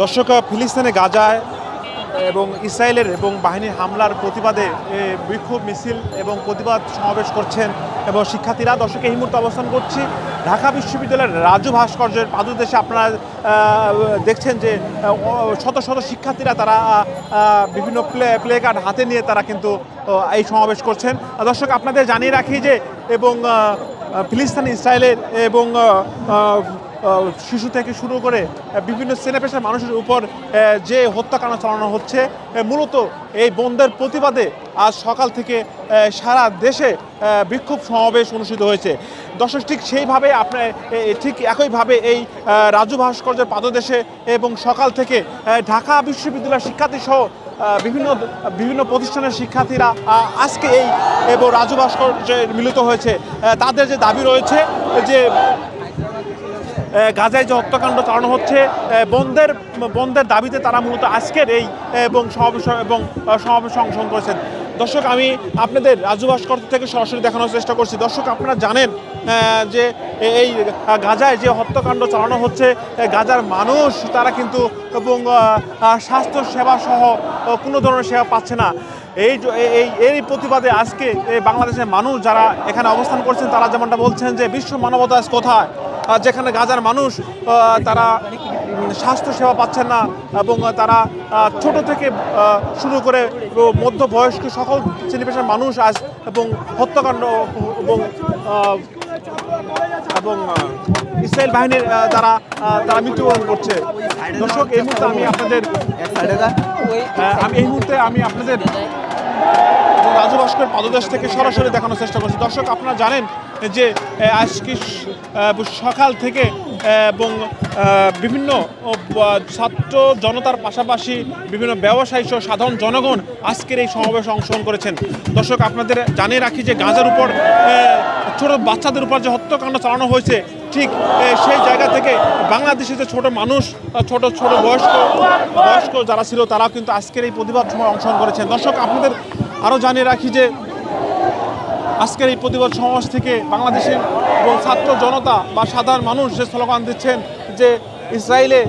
দর্শক, ফিলিস্তিনে গাজায় এবং ইসরায়েলের এবং বাহিনীর হামলার প্রতিবাদে বিক্ষোভ মিছিল এবং প্রতিবাদ সমাবেশ করছেন এবং শিক্ষার্থীরা। দর্শক, এই মুহূর্তে অবস্থান করছি ঢাকা বিশ্ববিদ্যালয়ের রাজু ভাস্কর্যের পাদদেশে। আপনারা দেখছেন যে শত শত শিক্ষার্থীরা তারা বিভিন্ন প্লে প্লে কার্ড হাতে নিয়ে তারা কিন্তু এই সমাবেশ করছেন। দর্শক, আপনাদের জানিয়ে রাখি যে, এবং ফিলিস্তিন, ইসরায়েলের এবং শিশু থেকে শুরু করে বিভিন্ন শ্রেণি পেশার মানুষের উপর যে হত্যাকাণ্ড চালানো হচ্ছে মূলত এই বন্ধের প্রতিবাদে আজ সকাল থেকে সারা দেশে বিক্ষোভ সমাবেশ অনুষ্ঠিত হয়েছে। দর্শক, ঠিক সেইভাবে আপনার ঠিক একইভাবে এই রাজু ভাস্কর্যের পাদদেশে এবং সকাল থেকে ঢাকা বিশ্ববিদ্যালয়ের শিক্ষার্থী সহ বিভিন্ন বিভিন্ন প্রতিষ্ঠানের শিক্ষার্থীরা আজকে এই, এবং রাজু ভাস্কর্যে মিলিত হয়েছে। তাদের যে দাবি রয়েছে যে গাজায় যে হত্যাকাণ্ড চালানো হচ্ছে বন্ধের বন্ধের দাবিতে তারা মূলত আজকের এই এবং সমাবেশ এবং সমাবেশ অংশগ্রহণ করেছেন। দর্শক, আমি আপনাদের রাজু ভাস্কর্য থেকে সরাসরি দেখানোর চেষ্টা করছি। দর্শক, আপনারা জানেন যে এই গাজায় যে হত্যাকাণ্ড চালানো হচ্ছে গাজার মানুষ, তারা কিন্তু এবং স্বাস্থ্য সেবা সহ কোনো ধরনের সেবা পাচ্ছে না। এই এই- এই প্রতিবাদে আজকে বাংলাদেশের মানুষ যারা এখানে অবস্থান করছেন, তারা যেমনটা বলছেন যে, বিশ্ব মানবতা কোথায়? যেখানে গাজার মানুষ তারা উম, স্বাস্থ্য সেবা পাচ্ছেন না এবং তারা ছোট থেকে শুরু করে মধ্যবয়স্ক সকল শ্রেণি পেশার মানুষ আজ এবং হত্যাকাণ্ড এবং এবং ইসরায়েল বাহিনীর দ্বারা তারা মৃত্যুবরণ করছে। দর্শক এই মুহূর্তে আমি আপনাদের আমি এই মুহূর্তে আমি আপনাদের রাজু ভাস্কর পাদদেশ থেকে সরাসরি দেখানোর চেষ্টা করছি। দর্শক আপনারা জানেন যে আজকে সকাল থেকে এবং বিভিন্ন ছাত্র জনতার পাশাপাশি বিভিন্ন ব্যবসায়ী সহ সাধারণ জনগণ আজকের এই সমাবেশে অংশগ্রহণ করেছেন। দর্শক, আপনাদের জানিয়ে রাখি যে গাঁজার উপর ছোট বাচ্চাদের উপর যে হত্যাকাণ্ড চালানো হয়েছে, ঠিক সেই জায়গা থেকে বাংলাদেশে যে ছোট মানুষ ছোট ছোট বয়স্ক বয়স্ক যারা ছিল, তারাও কিন্তু আজকের এই প্রতিবাদ সময় অংশগ্রহণ করেছেন। দর্শক, আপনাদের আরও জানিয়ে রাখি যে আজকের এই প্রতিবাদ সমাবেশ থেকে বাংলাদেশের ছাত্র জনতা বা সাধারণ মানুষ যে স্লোগান দিচ্ছেন যে ইসরায়েলে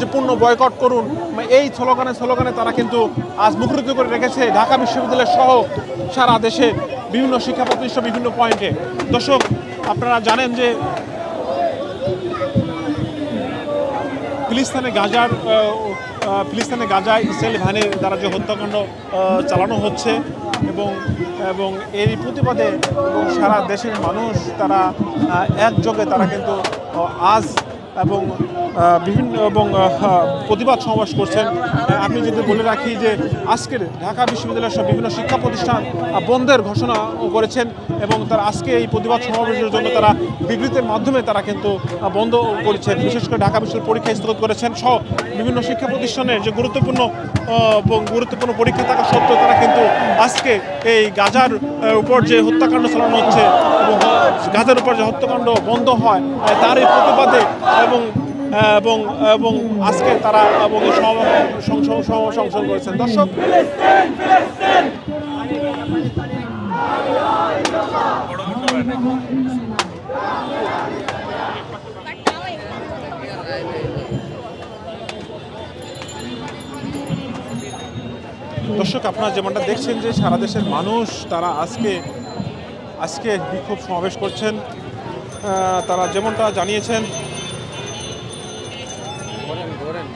যে পূর্ণ বয়কট করুন মানে এই স্লোগানে স্লোগানে তারা কিন্তু আজ মুখরিত করে রেখেছে। ঢাকা বিশ্ববিদ্যালয় সহ সারা দেশে বিভিন্ন শিক্ষা প্রতিষ্ঠান বিভিন্ন পয়েন্টে। দর্শক, আপনারা জানেন যে ফিলিস্তিনে গাজার ফিলিস্তিনে গাজায় ইসরায়েল বাহিনীর দ্বারা যে হত্যাকাণ্ড চালানো হচ্ছে এবং এবং এরই প্রতিবাদে এবং সারা দেশের মানুষ তারা একযোগে তারা কিন্তু আজ এবং বিভিন্ন এবং প্রতিবাদ সমাবেশ করছেন। আমি যদি বলে রাখি যে আজকের ঢাকা বিশ্ববিদ্যালয়ের সব বিভিন্ন শিক্ষা প্রতিষ্ঠান বন্ধের ঘোষণা করেছেন এবং তারা আজকে এই প্রতিবাদ সমাবেশের জন্য তারা বিবৃতির মাধ্যমে তারা কিন্তু বন্ধ করেছেন। বিশেষ করে ঢাকা বিশ্ববিদ্যালয় পরীক্ষা স্থগিত করেছেন সহ বিভিন্ন শিক্ষা প্রতিষ্ঠানের যে গুরুত্বপূর্ণ এবং গুরুত্বপূর্ণ পরীক্ষা থাকা সত্ত্বেও তারা কিন্তু আজকে এই গাজার উপর যে হত্যাকাণ্ড চালানো হচ্ছে এবং গাজার উপর যে হত্যাকাণ্ড বন্ধ হয় তার এই প্রতিবাদে এবং এবং এবং আজকে তারা, এবং অংশগ্রহণ করেছেন। দর্শক দর্শক, আপনারা যেমনটা দেখছেন যে সারা দেশের মানুষ, তারা আজকে আজকে বিক্ষোভ সমাবেশ করছেন। তারা যেমনটা জানিয়েছেন ঘোরেন ঘোরেন